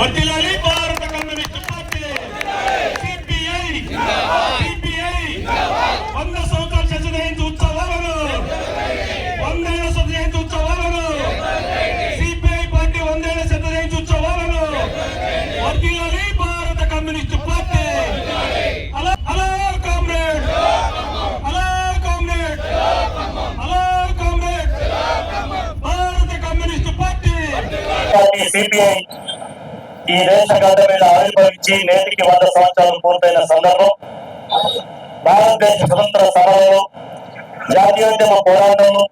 వర్ధిల్లాలి భారత communist party. CPI. CPI. వంద సంవత్సరాల శత జయంతి ఉత్సవాలను. వందేళ్ళ శత జయంతి ఉత్సవాలను. సిపిఐ పార్టీ వందేళ్ళ శత జయంతి ఉత్సవాలను. వర్ధిల్లాలి భారత communist party. Hello hello comrade. Hello comrade. Hello comrade. భారత కమ్యూనిస్ట్ పార్టీ. సిపిఐ ఈ దేశ గడ్డ మీద ఆవిర్భవించి నేటికి వంద సంవత్సరాలు పూర్తయిన సందర్భం భారతదేశ స్వతంత్ర సభలో జాతీయోద్యమ పోరాటంలో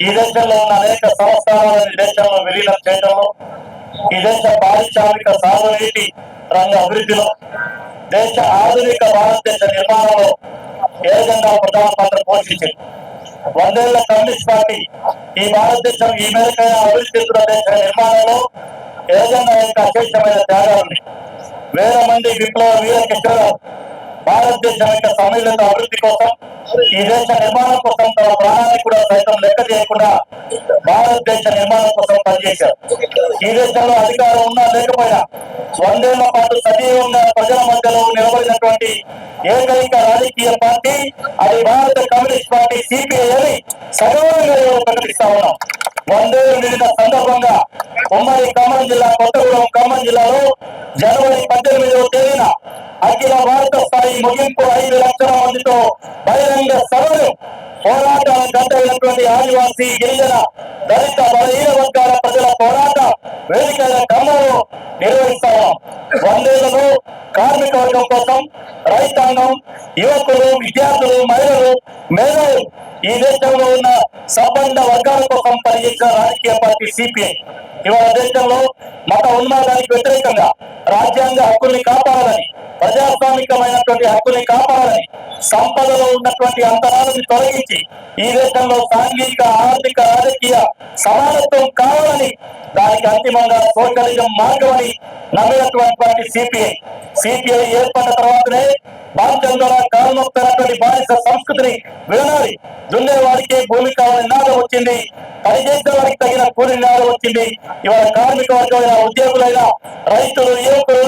ఈ దేశంలో ఉన్న అనేక సంస్థానాలను ఈ దేశంలో విలీనం చేయడంలో ఈ దేశ పారిశ్రామిక సాగునీటి రంగ అభివృద్ధిలో దేశ ఆధునిక భారతదేశ నిర్మాణంలో ఏ విధంగా ప్రధాన పాత్ర పోషించింది? వందేళ్ళ కమ్యూనిస్ట్ పార్టీ ఈ భారతదేశం ఈ మేరకైన అభివృద్ధి దేశ నిర్మాణంలో ఏ యొక్క అశేషమైన త్యాగాలు వేల మంది విప్లవ వీర కిషోరాలు భారతదేశం యొక్క సమ్మిళిత అభివృద్ధి కోసం ఈ దేశ నిర్మాణం కోసం తమ ప్రాణాన్ని కూడా సైతం లెక్క చేయకుండా భారతదేశ నిర్మాణం కోసం పనిచేశారు. ఈ దేశంలో అధికారం ఉన్నా లేకపోయినా వందేళ్ళ పాటు సజీవంగా ప్రజల మధ్యలో నిలబడినటువంటి ఏకైక రాజకీయ పార్టీ అది భారత కమ్యూనిస్ట్ పార్టీ సిపిఐ అని సగౌరవంగా ప్రకటిస్తా ఉన్నాం. వందేళ్ళు నిండిన సందర్భంగా ఉమ్మడి ఖమ్మం జిల్లా కొత్తగూడెం ఖమ్మం జిల్లాలో జనవరి పద్దెనిమిదవ తేదీన అఖిల భారత స్థాయి ముగింపు ఐదు లక్షల మందితో బహిరంగ సభలు పోరాటానికి గడ్డ అయినటువంటి ఆదివాసీ గిరిజన దళిత బలహీన వర్గ ప్రజల పోరాట వేదికైన ఖమ్మంలో నిర్వహిస్తాము వందేళ్ళలో కార్మిక వర్గం కోసం రైతాంగం యువకులు విద్యార్థులు మహిళలు మేధావులు ఈ దేశంలో ఉన్న సంబంధ వర్గాల కోసం పనిచేసిన రాజకీయ పార్టీ సిపిఐ. ఇవాళ దేశంలో మత ఉన్మాదానికి వ్యతిరేకంగా రాజ్యాంగ హక్కుల్ని కాపాడాలని ప్రజాస్వామికమైనటువంటి హక్కుని కాపాడాలని సంపదలో ఉన్నటువంటి అంతరాలను తొలగించి ఈ దేశంలో సాంఘిక ఆర్థిక రాజకీయ సమానత్వం కావాలని దానికి అంతిమంగా సోషలిజం మార్గమని నమ్మినటువంటి సిపిఐ. సిపిఐ ఏర్పడిన తర్వాతనే భారతం ద్వారా కాలమొక్తున్నటువంటి బానిస సంస్కృతిని వినాలి దున్నేవాడికి భూమి కావాలని నాదం వచ్చింది పనిచేసే వారికి తగిన కూలి నాదం వచ్చింది. ఇవాళ కార్మిక వర్గమైన ఉద్యోగులైన రైతులు యువకులు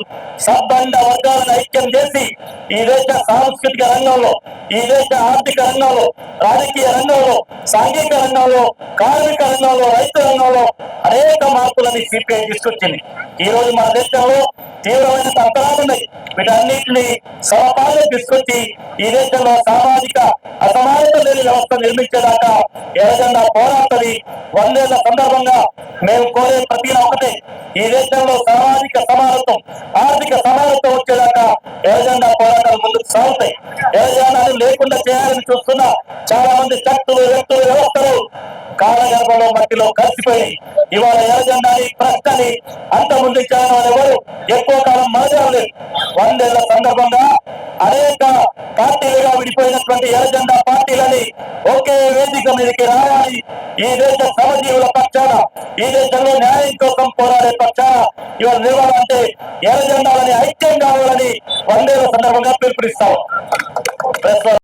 న్యాయవాదులు వర్గాలను ఐక్యం చేసి ఈ దేశ సాంస్కృతిక రంగంలో ఈ దేశ ఆర్థిక రంగంలో రాజకీయ రంగంలో సాంఘిక రంగంలో కార్మిక రంగంలో రైతు రంగంలో అనేక మార్పులని సిపిఐ తీసుకొచ్చింది. ఈ రోజు మన దేశంలో తీవ్రమైన అంతరాలు ఉన్నాయి. వీటన్నింటిని సమపాలన తీసుకొచ్చి ఈ దేశంలో సామాజిక అసమానత లేని వ్యవస్థ నిర్మించేదాకా ఏ విధంగా పోరాటది వందేళ్ళ సందర్భంగా మేము కోరే ప్రతి ఒకటే ఈ దేశంలో సామాజిక సమానత్వం ఆర్థిక సమానత్వం వచ్చేదాకా ఏ పోరాటాలు ముందుకు సాగుతాయి. ఏ లేకుండా చేయాలని చూస్తున్న చాలా మంది శక్తులు వ్యక్తులు వ్యవస్థలు కాలగర్భంలో మట్టిలో కలిసిపోయి ఇవాళ ఎర్రజెండాని ప్రశ్నని అంత ముందు వాళ్ళు ఎవరు? ఎక్కువ కాలం మరజలేదు వందేళ్ళ సందర్భంగా అనేక పార్టీలుగా విడిపోయినటువంటి ఎర్రజెండా పార్టీలని ఒకే వేదిక మీదకి రావాలి. ఈ దేశ సమజీవుల పక్షాన ఈ దేశంలో న్యాయం కోసం పోరాడే పక్షాన ఇవాళ నిలవాలంటే ఎర్రజెండాలని ఐక్యం కావాలని వందేళ్ళ సందర్భంగా పిలుపునిస్తాం.